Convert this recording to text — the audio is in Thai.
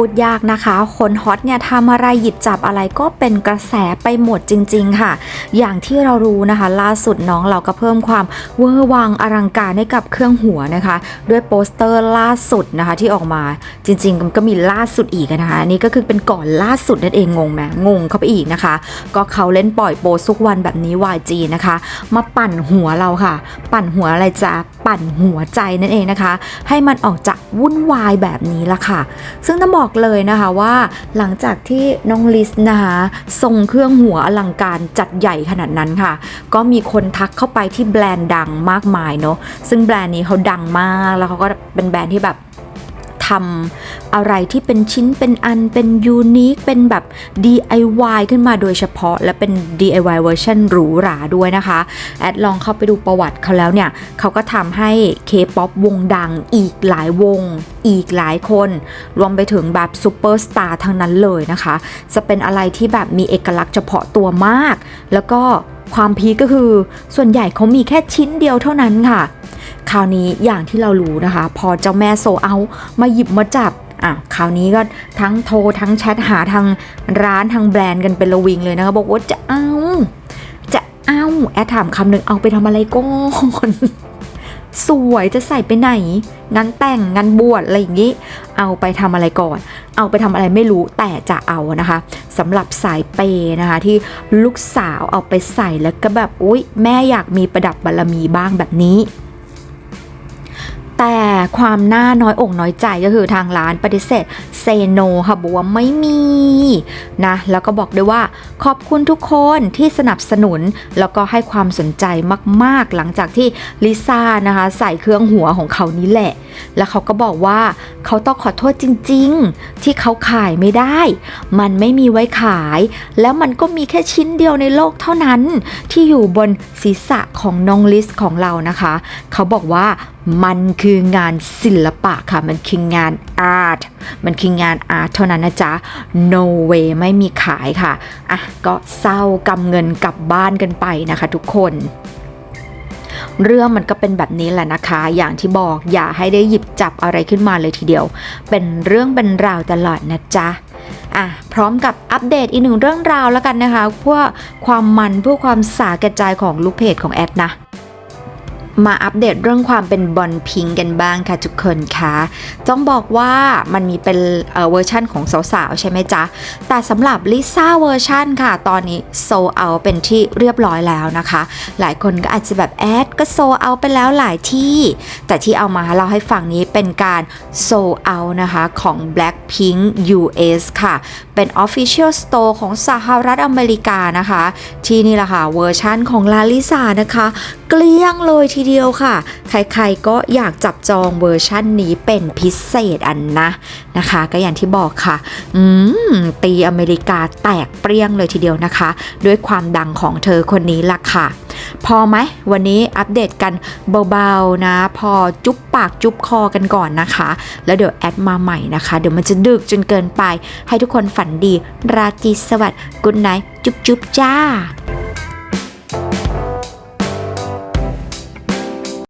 พูดยากนะคะ คนฮอตเนี่ยทำอะไรหยิบจับอะไรก็เป็นกระแสไปหมดจริง ๆ ค่ะ อย่างที่เรารู้นะคะ ล่าสุดน้องเราก็เพิ่มความเวอร์วังอลังการให้กับเครื่องหัวนะคะ ด้วยโปสเตอร์ล่าสุดนะคะที่ออกมาจริงๆมันก็มีล่าสุดอีกนะคะนี่ก็คือเป็นก่อนล่าสุดนั่นเองงงไหมงงเข้าไปอีกนะคะ ก็เขาเล่นปล่อยโปสุกวันแบบนี้ YG นะคะ มาปั่นหัวเราค่ะ ปั่นหัวอะไรจะ ปั่นหัวใจนั่นเองนะคะ ให้มันออกจากวุ่นวายแบบนี้ละค่ะ ซึ่งต้องบอกเลยนะคะว่าหลังจากที่น้องลิสนะคะทรงเครื่องหัวอลังการจัดใหญ่ขนาดนั้นค่ะ ก็มีคนทักเข้าไปที่แบรนด์ดังมากมายเนาะซึ่งแบรนด์นี้เขาดังมากแล้วเขาก็เป็นแบรนด์ที่แบบ ทำอะไรที่เป็นชิ้นเป็นอันเป็นยูนิคเป็นแบบ DIY ขึ้นมาโดยเฉพาะ และเป็น DIY เวอร์ชันหรูหราด้วยนะคะ แอดลองเข้าไปดูประวัติเขาแล้วเนี่ยเขาก็ทำให้ K-POP วงดังอีกหลายวง อีกหลายคน รวมไปถึงแบบซูเปอร์สตาร์ทั้งนั้นเลยนะคะ จะเป็นอะไรที่แบบมีเอกลักษณ์เฉพาะตัวมาก แล้วก็ความพีก็คือส่วนใหญ่เขามีแค่ชิ้นเดียวเท่านั้นค่ะ คราวนี้อย่างที่เรารู้นะคะ พอเจ้าแม่โซเอามาหยิบมาจับอะคราวนี้ก็ทั้งโทรทั้งแชทหาทางร้านทางแบรนด์กันเป็นระวิงเลยนะคะบอกว่าจะเอาจะเอาแอดถามคำหนึ่งเอาไปทำอะไรก่อนสวยจะใส่ไปไหน งานแต่งงานบวชอะไรอย่างนี้ เอาไปทำอะไรก่อน เอาไปทำอะไรไม่รู้แต่จะเอานะคะสำหรับสายเปย์นะคะ ที่ลูกสาวเอาไปใส่แล้วก็แบบอุ๊ย แม่อยากมีประดับบารมีบ้างแบบนี้ แต่ความน่าน้อยอกน้อยใจก็คือทางร้านปฏิเสธเซโนค่ะบอกว่าไม่มีนะแล้วก็บอกด้วยว่า ขอบคุณทุกคนที่สนับสนุน แล้วก็ให้ความสนใจมาก ๆ หลังจากที่ลิซ่านะคะใส่เครื่องหัวของเขานี้แหละ แล้วเขาก็บอกว่าเขาต้องขอโทษจริง ๆ ที่เขาขายไม่ได้ มันไม่มีไว้ขาย แล้วมันก็มีแค่ชิ้นเดียวในโลกเท่านั้น ที่อยู่บนศีรษะของน้องลิสของเรานะคะ เขาบอกว่า มันคืองานศิลปะค่ะ มันคืองานอาร์ต มันคืองานอาร์ตเท่านั้นนะจ๊ะ no way ไม่มีขายค่ะ อะ ก็เศร้ากำเงินกลับบ้านกันไปนะคะทุกคนเรื่องมันก็เป็นแบบนี้แหละนะคะ อย่างที่บอกอย่าให้ได้หยิบจับอะไรขึ้นมาเลยทีเดียว เป็นเรื่องเป็นราวตลอดนะจ๊ะอะพร้อมกับอัปเดตอีกหนึ่งเรื่องราวแล้วกันนะคะ เพื่อความมันเพื่อความสาแก่ใจของลูกเพจของแอดนะ มาอัปเดตเรื่องความเป็นบอลพิงกันบ้างค่ะทุกคนคะต้องบอกว่ามันมีเป็นเวอร์ชั่นของสาวๆ ใช่ไหมจ๊ะ แต่สำหรับลิซ่าเวอร์ชั่นค่ะ ตอนนี้โซเอาเป็นที่เรียบร้อยแล้วนะคะ หลายคนก็อาจจะแบบแอดก็โซเอาไปแล้วหลายที่ แต่ที่เอามาเล่าให้ฟังนี้เป็นการโซเอานะคะของ Blackpink US ค่ะ เป็น Official Store ของสหรัฐอเมริกานะคะ ที่นี่แหละค่ะเวอร์ชั่นของลาลิซานะคะ เกลี้ยงเลยทีเดียวค่ะ ใครๆก็อยากจับจองเวอร์ชั่นนี้เป็นพิเศษอันนะนะคะ ก็อย่างที่บอกค่ะ อืม ตีอเมริกาแตกเปรี้ยงเลยทีเดียวนะคะ ด้วยความดังของเธอคนนี้ล่ะค่ะ พอไหมวันนี้อัปเดตกันเบาๆนะ พอจุ๊บปากจุ๊บคอกันก่อนนะคะ แล้วเดี๋ยวแอดมาใหม่นะคะ เดี๋ยวมันจะดึกจนเกินไป ให้ทุกคนฝันดี ราตรีสวัสดิ์กุ๊ดไนท์จุ๊บๆจ้า